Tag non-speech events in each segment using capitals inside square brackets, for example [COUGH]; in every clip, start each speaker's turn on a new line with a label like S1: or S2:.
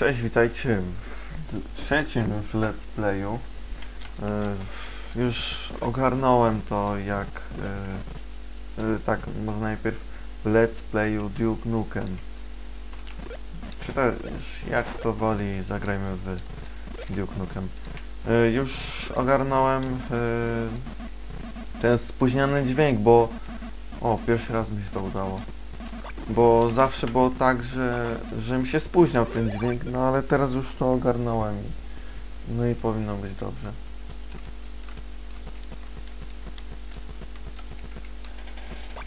S1: Cześć, witajcie w trzecim już let's playu. E, Już ogarnąłem to jak... e, e, Tak, może najpierw w let's playu Duke Nukem. Czy też jak to woli, zagrajmy w Duke Nukem. Już ogarnąłem ten spóźniony dźwięk, bo... O, pierwszy raz mi się to udało. Bo zawsze było tak, że, że mi się spóźniał ten dźwięk, no ale teraz już to ogarnąłem. i- No i powinno być dobrze.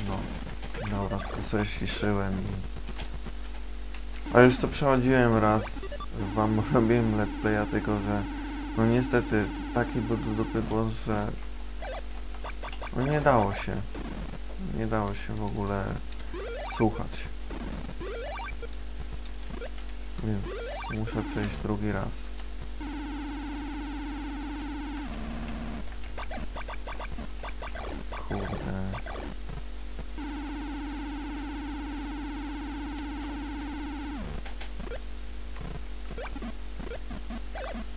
S1: No, dobra, tylko sobie ściszyłem i... A już to przechodziłem raz, wam [LAUGHS] robiłem let's playa, tylko że... No niestety, taki był do dupy głos, że... No nie dało się. Nie dało się w ogóle słuchać. Więc muszę przejść drugi raz. Kurde.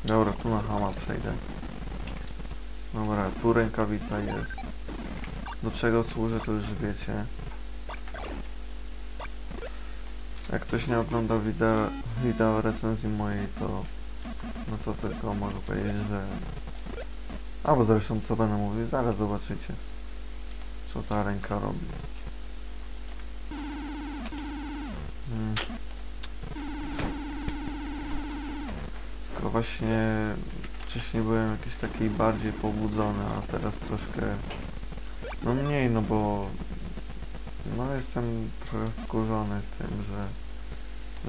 S1: Dobra, tu na hama przejdę. Dobra, tu rękawica jest. Do czego służy, to już wiecie. Jak ktoś nie oglądał wideo, wideo recenzji mojej, to no to tylko mogę powiedzieć, że albo zresztą co będę mówił, zaraz zobaczycie co ta ręka robi. Hmm. Tylko właśnie wcześniej byłem jakiś taki bardziej pobudzony, a teraz troszkę no mniej, no bo no jestem trochę wkurzony tym, że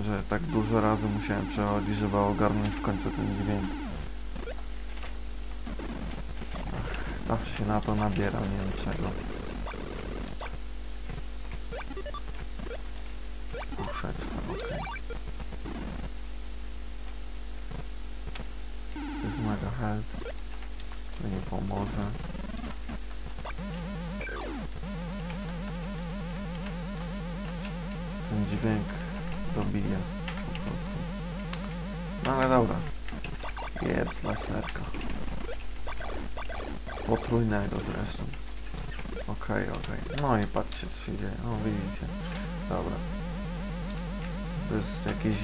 S1: że tak dużo razy musiałem przechodzić, żeby ogarnąć w końcu ten dźwięk. Ach, zawsze się na to nabiera, nie wiem czego. Dźwięk po prostu. No ale dobra. Jedz laserka. Potrójnego zresztą. Okej, okej. No i patrzcie co się dzieje. O widzicie. Dobra. Bez jakiejś,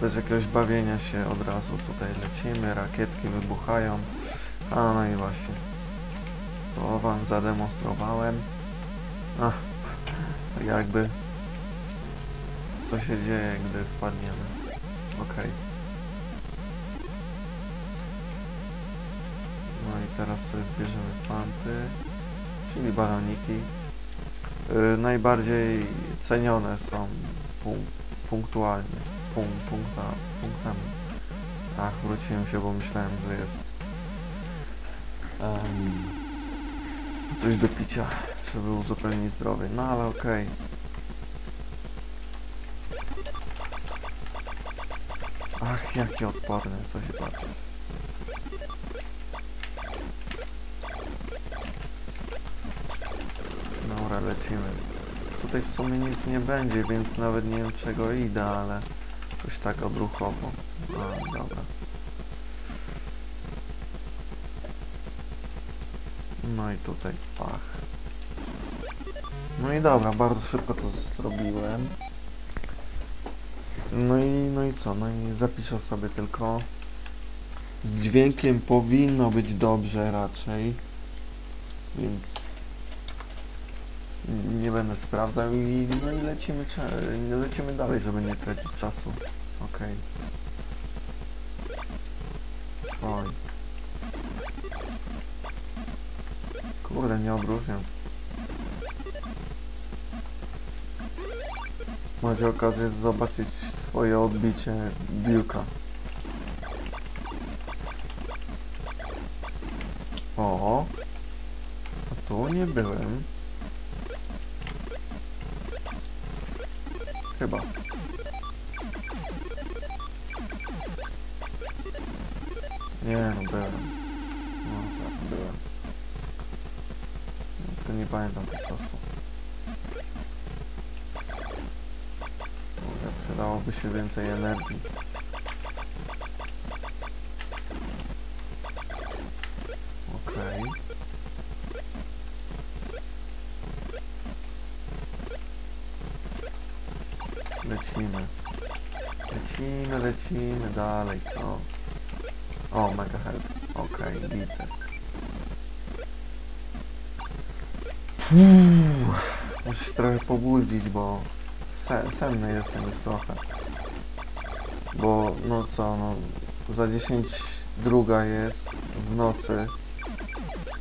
S1: bez jakiegoś bawienia się od razu tutaj lecimy, rakietki wybuchają. A no i właśnie. To wam zademonstrowałem. Ach, jakby co się dzieje, gdy wpadniemy. Okej. No i teraz sobie zbierzemy fanty, czyli baloniki. Yy, najbardziej cenione są punk punktualnie. Punk punkta punktami. Ach, wróciłem się, bo myślałem, że jest em, coś do picia, żeby uzupełnić zdrowie. No ale okej. Ach, jakie odporne, co się patrzy. Dobra, lecimy. Tutaj w sumie nic nie będzie, więc nawet nie wiem czego idę, ale jakoś tak odruchowo. A, dobra. No i tutaj pach. No i dobra, bardzo szybko to zrobiłem. No i, no i co? No i zapiszę sobie tylko. Z dźwiękiem powinno być dobrze raczej. Więc nie będę sprawdzał i no i lecimy, lecimy dalej, żeby nie tracić czasu. Okej. Oj. Kurde, nie odróżniam. Macie okazję zobaczyć swoje odbicie Duke'a. O, a tu nie byłem. Chyba. Nie, no byłem. No tak, byłem. No, nie pamiętam po prostu. Przydałoby się więcej energii. Okej. Okay. Lecimy. Lecimy, lecimy dalej, co? O, mega health. Okej, okay, bites. Muszę się trochę pobudzić, bo se senny jestem już trochę. Bo, no co, no, za 10 druga jest w nocy.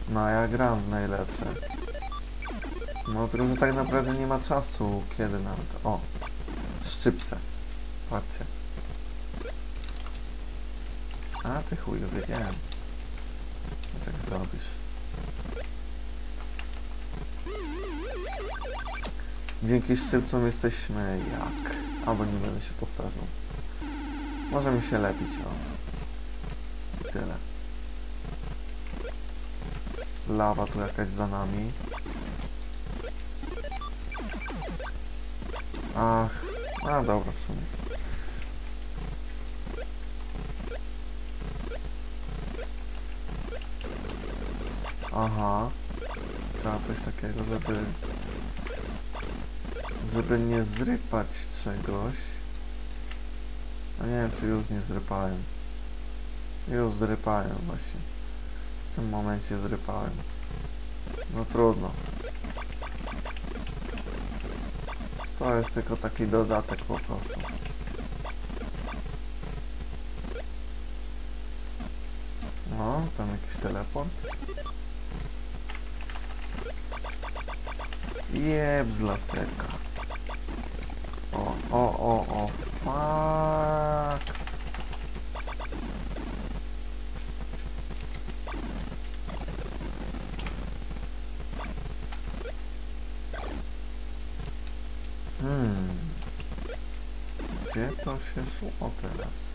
S1: No ja gram najlepsze. No tylko, że tak naprawdę nie ma czasu, kiedy nawet. O, szczypce. Patrzcie. A ty chuju, wiedziałem. Tak zrobisz. Dzięki szczypcom jesteśmy jak? Albo nie będę się powtarzał. Możemy się lepić, o. I tyle. Lawa tu jakaś za nami. Ach, a dobra w sumie. Aha. Trzeba coś takiego, żeby... Żeby nie zrypać czegoś. A nie wiem, czy już nie zrypałem. Już zrypałem właśnie. W tym momencie zrypałem. No trudno. To jest tylko taki dodatek po prostu. No, tam jakiś teleport. Jeb z laserka. O, o, o. Fuck. Hmm. Gdzie to się szło teraz?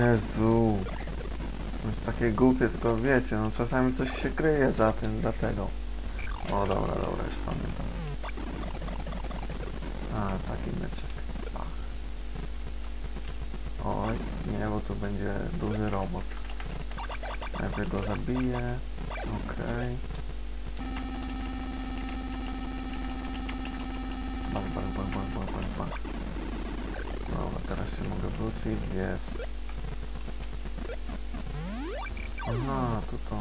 S1: Jezu. To jest takie głupie, tylko wiecie, no czasami coś się kryje za tym, dlatego. O, dobra, dobra, już pamiętam. A, taki meczek. Oj, nie, bo to będzie duży robot. Najpierw go zabiję. Okej. Bang, bang, bang, bang, bang, bang, bang. Dobra, teraz się mogę wrócić. Jest. Aha, to to.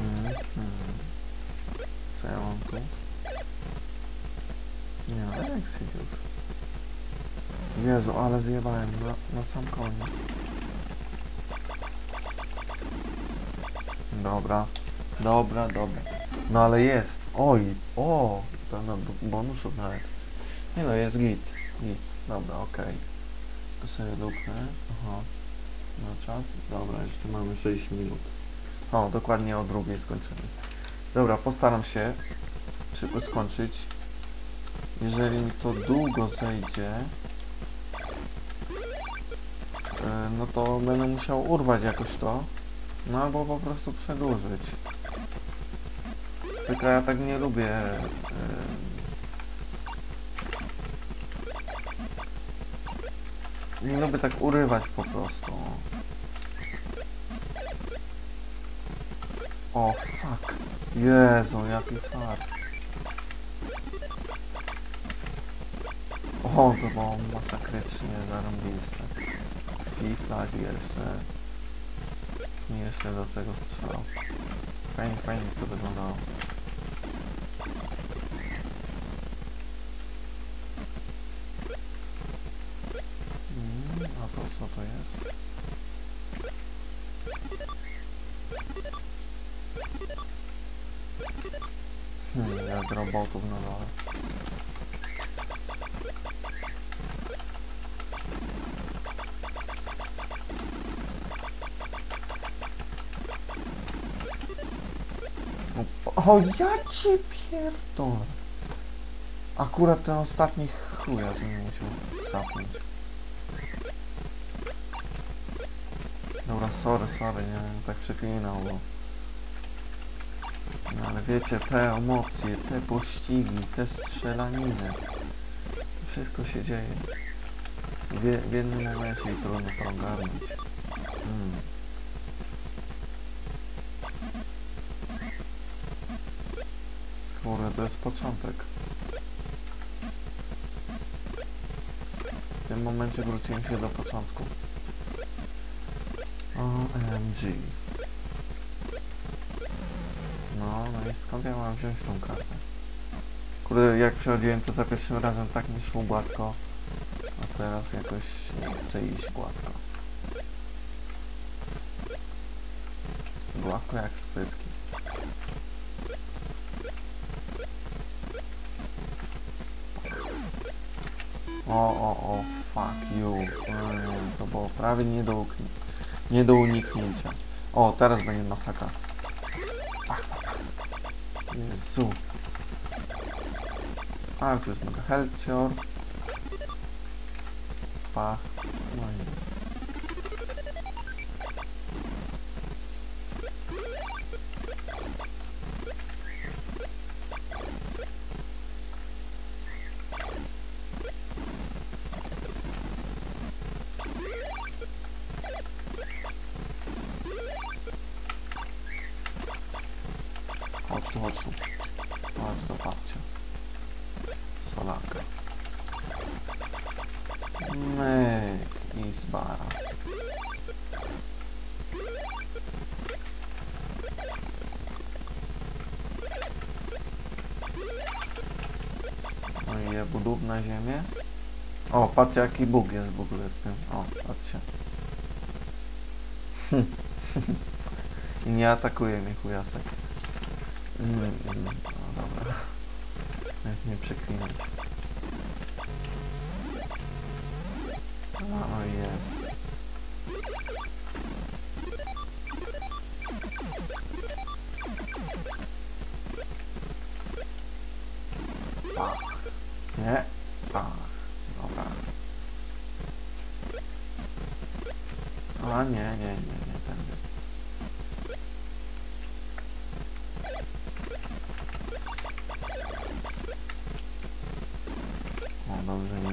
S1: Mhm. Co ja mam tu? Nie, ale exit już. Jezu, ale zjebałem na, na sam koniec. Dobra, dobra, dobra. No ale jest. Oj, o, pełno bo- bonusów nawet. Nie no, jest git. Git. Dobra, okej. To sobie luknę. Aha. Na czas? Dobra, jeszcze mamy 6 minut. O, dokładnie o drugiej skończymy. Dobra, postaram się szybko skończyć. Jeżeli mi to długo zejdzie, e, no to będę musiał urwać jakoś to. No albo po prostu przedłużyć. Tylko ja tak nie lubię. Nie lubię tak urywać po prostu. O fuck. Jezu, jaki fart. O, to było masakrycznie zarąbiste. Fiflag jeszcze. Jeszcze do tego strzał. Fajnie, fajnie to wyglądało. Hmm, jak robotów na dole. O, ja cię pierdolę. Akurat ten ostatni chuja z mnie musiał zapnąć. Dobra, sorry, sorry, nie wiem, tak przeklinał, bo No ale wiecie, te emocje, te pościgi, te strzelaniny, wszystko się dzieje. W, w jednym momencie i trudno to ogarnąć. Hmm. Kurde, to jest początek. W tym momencie wróciłem się do początku. OMG. No, no i skąd ja mam wziąć tą kartę? Kurde, jak przechodziłem to za pierwszym razem tak mi szło gładko, a teraz jakoś nie chce iść gładko. Gładko jak spytki. O, o, o, fuck you. Mm, to było prawie nie do, ukni- nie do uniknięcia. O, teraz będzie masakra. Jezu. Ale to jest mega helcior. Pach. No jest. Na ziemię. O, patrzcie jaki bóg jest w ogóle z tym. O, patrzcie. [LAUGHS] I nie atakuje mnie chujasek. Mm, mm, no dobra. Jak nie przeklinać. A, no jest. Nie?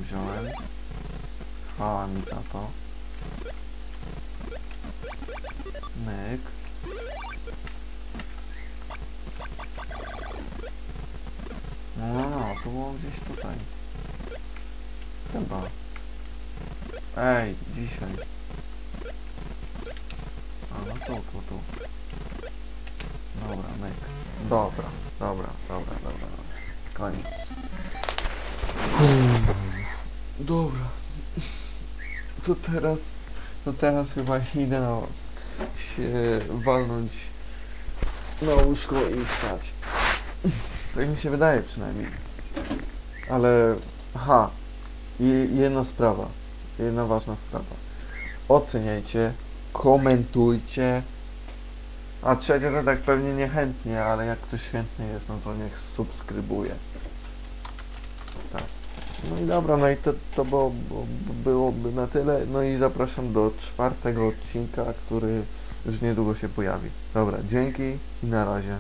S1: Wziąłem. Chwała mi za to. Myk. No, no, no, to było gdzieś tutaj. Chyba. Ej, dzisiaj. A, no tu, tu, tu. Dobra, myk. Dobra, dobra, dobra, dobra. dobra. Koniec. Dobra. To teraz, to teraz chyba idę na, się walnąć na łóżko i spać. Tak mi się wydaje przynajmniej. Ale, je, jedna sprawa, jedna ważna sprawa. Oceniajcie, komentujcie. A trzecia to tak pewnie niechętnie, ale jak ktoś chętny jest, no to niech subskrybuje. No i dobra, no i to, to byłoby na tyle. No i zapraszam do czwartego odcinka, który już niedługo się pojawi. Dobra, dzięki i na razie.